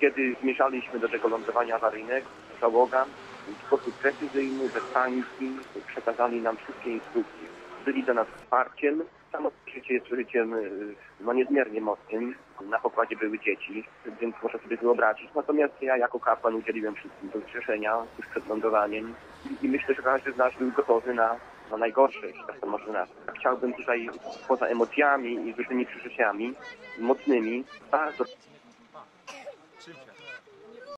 Kiedy zmierzaliśmy do tego lądowania awaryjnego, załoga w sposób precyzyjny, bez paniki przekazali nam wszystkie instrukcje. Byli dla nas wsparciem. Samo życie jest życiem y, no, niezmiernie mocnym. Na pokładzie były dzieci, więc muszę sobie wyobrazić. Natomiast ja jako kapłan udzieliłem wszystkim rozgrzeszenia już przed lądowaniem i, myślę, że każdy z nas był gotowy na, na najgorsze, jeśli tak to można. Chciałbym tutaj poza emocjami i różnymi przeżyciami mocnymi bardzo Шимча.